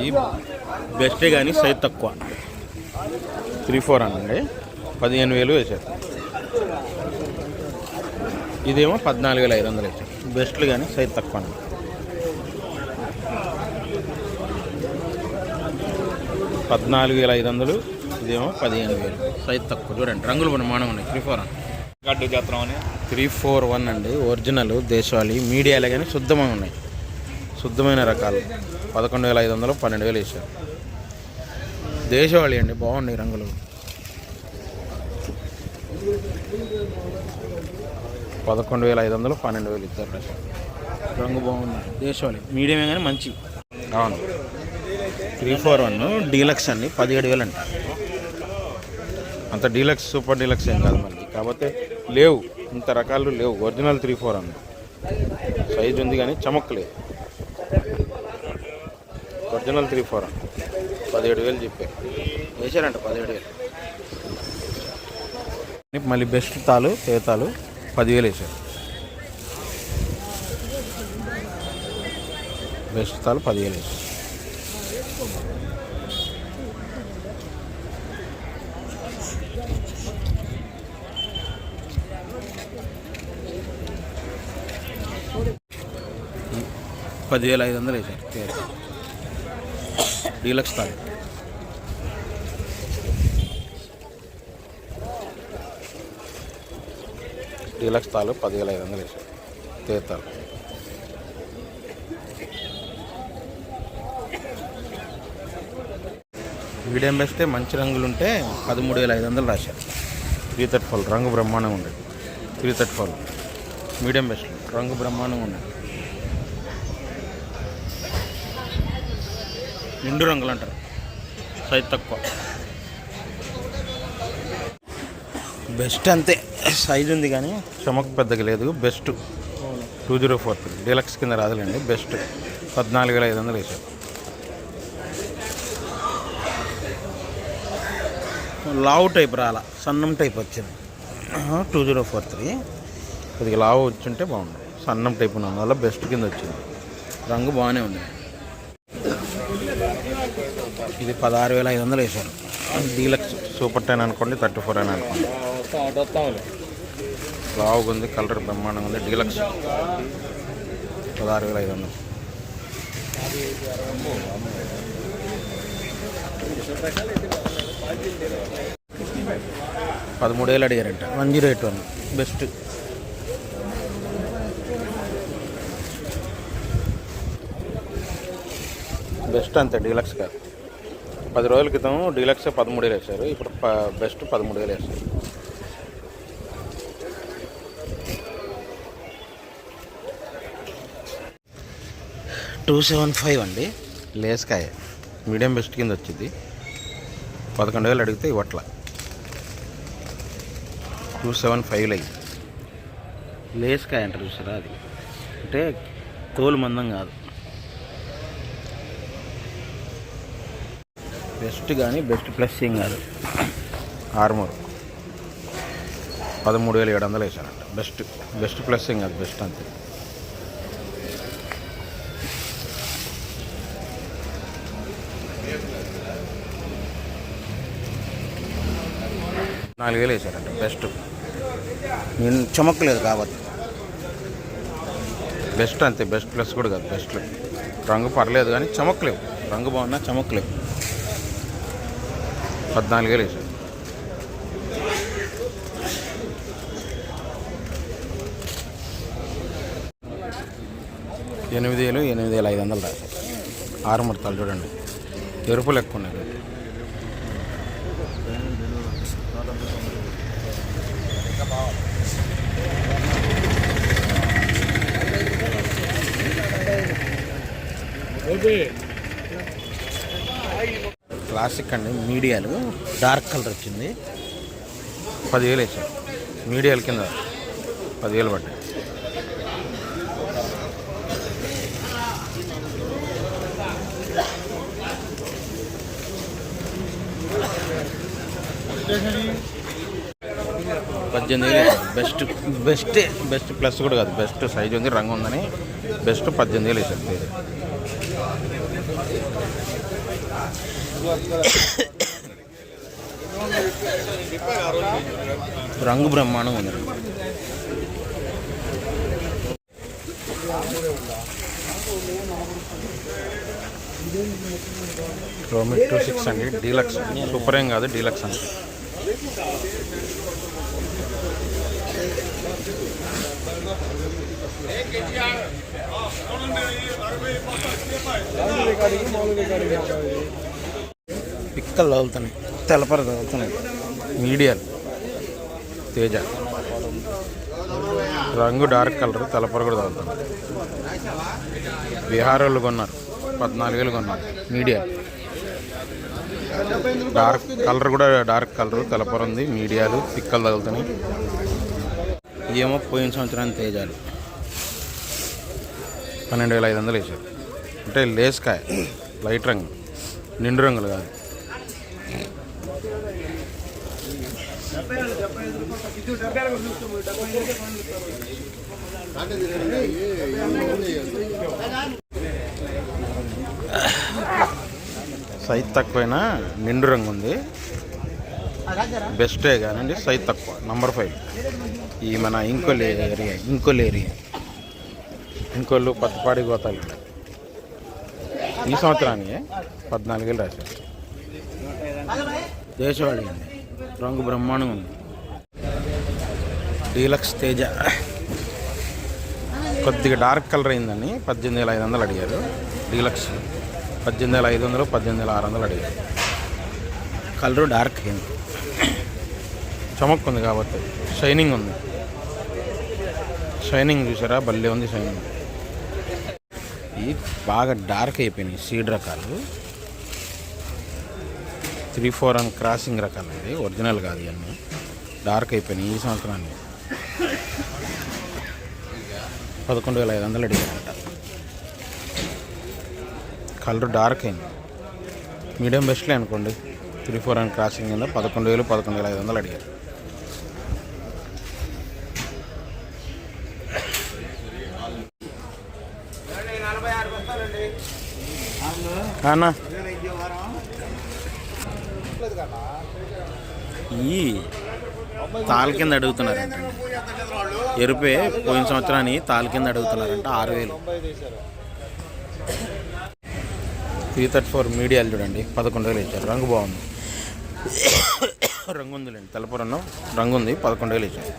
ఈ బెస్టే కానీ సైజ్ తక్కువ. త్రీ ఫోర్ అనండి. పదిహేను వేలు వేశారు. ఇదేమో పద్నాలుగు వేల ఐదు వందలు వేశారు. బెస్ట్లు కానీ సైజ్ తక్కువ అనండి. పద్నాలుగు వేల ఐదు వందలు ఇదేమో పదిహేను వేలు. సైజ్ తక్కువ. చూడండి రంగులు ప్రమాణం ఉన్నాయి. త్రీ ఫోర్ అని గడ్డు జాత్రం అని. త్రీ ఫోర్ వన్ అండి. ఒరిజినల్ దేశవాళీ మీడియాలే కానీ శుద్ధమైన ఉన్నాయి. శుద్ధమైన రకాలు. పదకొండు వేల ఐదు వందలు పన్నెండు వేలు వేసారు దేశవాళీ అండి బాగున్నాయి రంగులు. పదకొండు వేల ఐదు వందలు పన్నెండు వేలు ఇద్దరు రంగు బాగుంది. దేశవాళీ. మీడియమే కానీ మంచి అవును. త్రీ ఫోర్ వన్ డీలక్స్ అండి పదిహేడు వేలు అండి అంత డీలక్స్ సూపర్ డీలక్స్ ఏం కాదు మనకి. కాకపోతే లేవు. ఇంత రకాలు లేవు. ఒరిజినల్ త్రీ ఫోర్ అన్న సైజ్ ఉంది కానీ చమక్ లేదు. ఒరిజినల్ త్రీ ఫోర్ పదిహేడు వేలు చెప్పారు వేసారంట పదిహేడు వేలు. మళ్ళీ బెస్ట్ తాలు తేతాలు పదివేలు వేసారు. బెస్ట్ తాలు పదివేలు వేసారు. పదివేల ఐదు వందలు వేసారు. డీలక్స్ తాలు డీలక్స్ తాలు పదివేల ఐదు వందలు వేశారు. తేతాలు మీడియం బెస్టే మంచి రంగులు ఉంటే పదమూడు వేల ఐదు వందలు రాశారు. త్రీ థర్టీ ఫోర్ రంగు బ్రహ్మాండంగా ఉండేది three thirty four. Medium best రంగు బ్రహ్మాండంగా ఉండేది నిండు రంగులు అంటారు. సైజ్ తక్కువ. బెస్ట్ అంతే. సైజ్ ఉంది కానీ. చమక్ పెద్దగా లేదు. Best two zero four three. Deluxe కింద రాదులేండి. బెస్ట్ పద్నాలుగు వేల ఐదు వందలు వేసారు. లావు టైప్ రాల. సన్నం టైప్ వచ్చింది. Two zero four three. కొద్దిగా లావు వచ్చింటే బాగుంది సన్నం టైప్ ఉన్నందు వల్ల బెస్ట్ కింద వచ్చింది. రంగు బాగానే ఉంది. ఇది పదహారు వేల ఐదు వందలు వేశారు. డీలక్స్ సూపర్ టెన్ అనుకోండి థర్టీ ఫోర్ అని అనుకోండి. బాగుంది ఉంది కలర్ బ్రహ్మాండంగా ఉంది డీలక్స్. పదహారు వేల ఐదు వందలు. పదమూడు వేలు అడిగారంట. One zero eight one. Best. Best అంతే డీలక్స్ కాదు పది రోజుల క్రితం డీలక్స్ పదమూడు వేలు వేశారు. ఇప్పుడు బెస్ట్ పదమూడు వేలు వేశారు. టూ సెవెన్ ఫైవ్ అండి. లేస్కాయ. మీడియం బెస్ట్ కింద వచ్చింది. పదకొండు వేలు అడిగితే ఇవ్వట్ల. టూ సెవెన్ ఫైవ్లో అయ్యి లేస్కాయ అంటారు చూసారా అది. అంటే తోలు మందం కాదు. బెస్ట్ కానీ బెస్ట్ ప్లస్ ఏం కాదు. ఆర్మూర్. పదమూడు వేల ఏడు వందలు వేసానంట బెస్ట్ బెస్ట్ ప్లస్ ఏం కాదు బెస్ట్ అంతే. నాలుగు వేలు వేసారంట బెస్ట్. నేను చమక్కలేదు కాబట్టి. బెస్ట్ అంతే బెస్ట్ ప్లస్ కూడా కాదు బెస్ట్. రంగు పర్లేదు కానీ చమక్కలేవు. రంగు బాగున్నా చమక్కలేవు. పద్నాలుగు వేలు వేసారు ఎనిమిది వేలు ఎనిమిది వేల ఐదు వందలు రాశారు ఆరు ముడతలు చూడండి. ఎరుపులు ఎక్కువ ఉన్నాయి క్లాసిక్ అండి. మీడియాలు. డార్క్ కలర్ వచ్చింది. పదివేలు వేసాం. మీడియాల కింద పదివేలు పడ్డాయి. పద్దెనిమిది వేలు బెస్ట్ బెస్ట్ బెస్ట్ ప్లస్ కూడా కాదు. బెస్ట్ సైజ్ ఉంది రంగు ఉందని. బెస్ట్ పద్దెనిమిది వేలు వేసారు రంగు బ్రహ్మాండం ఉంది రోమిట్ టూ సిక్స్ అండి డీలక్స్ సూపర్ ఏం కాదు డీలక్స్ అండి పిక్కలు తగులుతున్నాయి. తెల్లపర తగులుతున్నాయి. మీడియాలు తేజ. రంగు డార్క్ కలర్ తెల్లపర కూడా తగులుతుంది బీహార్ వాళ్ళు కొన్నారు. పద్నాలుగు వేలు కొన్నారు. మీడియా. డార్క్ కలర్ కూడా డార్క్ కలర్ తెల్లపర ఉంది. మీడియాలు పిక్కలు తగులుతున్నాయి. ఏమో పోయిన సంవత్సరానికి తేజాలు. పన్నెండు వేల ఐదు వందలు వేసారు అంటే లేస్కాయ లైట్ రంగు. నిండు రంగులు కాదు. సైజ్ తక్కువైనా నిండు రంగు ఉంది. బెస్టే కానండి సైజ్ తక్కువ. నంబర్ ఫైవ్ ఈ మన ఇంకోల్ ఏరియా ఇంకోల్ ఏరియా. ఇంకోళ్ళు పత్తిపాడి గోతాలు ఈ సంవత్సరానికి పద్నాలుగేళ్ళు రాశారు. దేశవాళి అండి. రంగు బ్రహ్మాండం ఉంది. డీలక్స్ తేజ. కొద్దిగా డార్క్ కలర్ అయిందని పద్దెనిమిది వేల ఐదు వందలు అడిగారు. డీలక్స్ పద్దెనిమిది వేల ఐదు వందలు పద్దెనిమిది వేల ఆరు వందలు అడిగారు. కలరు డార్క్ అయింది. చమక్ ఉంది కాబట్టి. షైనింగ్ ఉంది. షైనింగ్ చూసారా? భలే ఉంది షైనింగ్. ఇది బాగా డార్క్ అయిపోయినాయి. సీడ్ రకాలు. త్రీ ఫోర్ అండ్ క్రాసింగ్ రకాలు అండి. ఒరిజినల్ కాదు ఇవన్నీ. డార్క్ అయిపోయినాయి ఈ సంవత్సరాన్ని. పదకొండు వేల ఐదు వందలు అడిగారంట. కలర్ డార్క్ అయింది. మీడియం బెస్ట్లే అనుకోండి. త్రీ ఫోర్ అండ్ క్రాసింగ్ కింద పదకొండు వేలు పదకొండు వేల ఐదు వందలు అడిగారు. అన్నా. ఈ తాళ్ళ కింద అడుగుతున్నారంట. ఎరుపే పోయిన సంవత్సరాన్ని తాళ్ళ కింద అడుగుతున్నారంట ఆరు వేలు. త్రీ థర్టీ ఫోర్ మీడియాలు చూడండి పదకొండు వేలు ఇచ్చారు. రంగు బాగుంది. రంగు ఉందిలేండి తెల్లపురన్నం రంగు ఉంది పదకొండు వేలు ఇచ్చారు.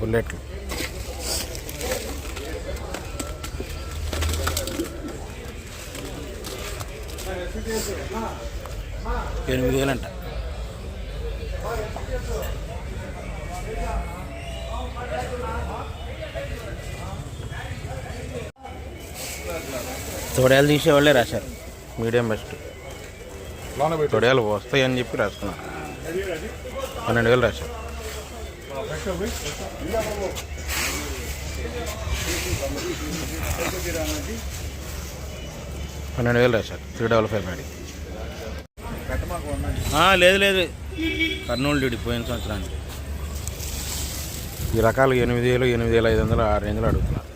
బుల్లెట్లు ఎనిమిది వేలంట. తొడయాలు తీసేవాళ్ళే రాశారు మీడియం బెస్ట్. తొడయాలు వస్తాయి అని చెప్పి రాసుకున్నారు పన్నెండు వేలు రాశారు పన్నెండు వేలు రాశారు త్రీ డబల్ ఫైవ్ మ్యాడీ లేదు లేదు. కర్నూలు డ్యూటీ పోయిన సంవత్సరానికి. ఈ రకాలు ఎనిమిది వేలు ఎనిమిది వేల ఐదు వందలు ఆ రేంజ్లో అడుగుతున్నారు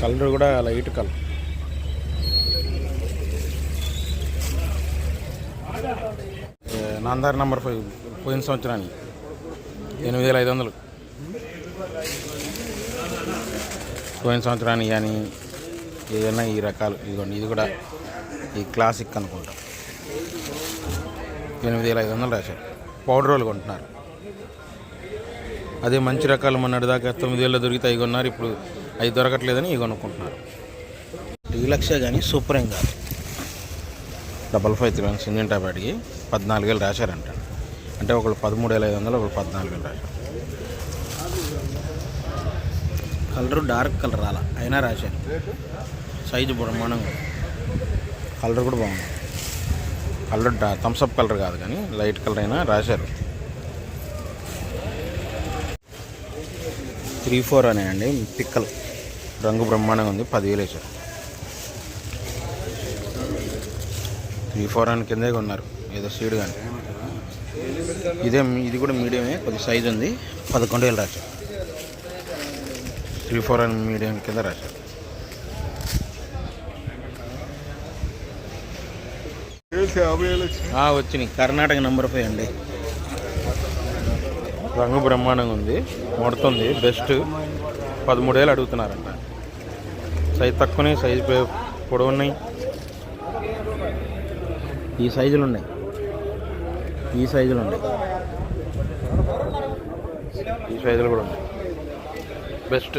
కలర్ కూడా లైట్ కలర్. నాందార్ నంబర్ ఫైవ్ పోయిన సంవత్సరానికి ఎనిమిది వేల ఐదు వందలు. పోయిన సంవత్సరానికి కానీ ఏదైనా ఈ రకాలు. ఇదిగోండి ఇది కూడా ఈ క్లాసిక్ అనుకుంటా. ఎనిమిది వేల ఐదు వందలు రాశారు. పౌడర్ రోలు కొంటున్నారు. అదే మంచి రకాలు మొన్నటి దాకా తొమ్మిది వేలు దొరికితే అవి కొన్నారు ఇప్పుడు అవి దొరకట్లేదని ఇవి కొనుక్కుంటున్నారు. డీలక్షే కానీ సూపర్ ఏం కాదు డబల్ ఫైవ్ త్రీ వన్ సింజన్ పద్నాలుగు వేలు రాశారంట. అంటే ఒకళ్ళు పదమూడు వేల ఐదు వందలు ఒకళ్ళు పద్నాలుగు వేలు రాశారు. కలర్ డార్క్ కలర్ అలా. అయినా రాశారు. సైజు బ్రహ్మాండంగా ఉంది. కలర్ కూడా బాగుంది. కలర్ థమ్స్అప్ కలర్ కాదు కానీ లైట్ కలర్ అయినా రాశారు. త్రీ ఫోర్ అనే అండి పిక్కలు. రంగు బ్రహ్మాండంగా ఉంది పదివేలు వేసారు త్రీ ఫోర్ అని కిందే కొన్నారు ఏదో సీడ్ కానీ ఇదే ఇది కూడా మీడియమే కొద్ది సైజు ఉంది పదకొండు వేలు రాశారు. త్రీ ఫోర్ అని మీడియం కింద రాశారు. వచ్చినాయి. కర్ణాటక నెంబర్ ఫైవ్ అండి. రంగు బ్రహ్మాండంగా ఉంది. ముడుతుంది. బెస్ట్. పదమూడేళ్ళు అడుగుతున్నారంట. సైజు తక్కువనే సైజు పె- పొడవున్నాయి. ఈ సైజులు ఉన్నాయి ఈ సైజులు ఉన్నాయి ఈ సైజులు కూడా ఉన్నాయి. బెస్ట్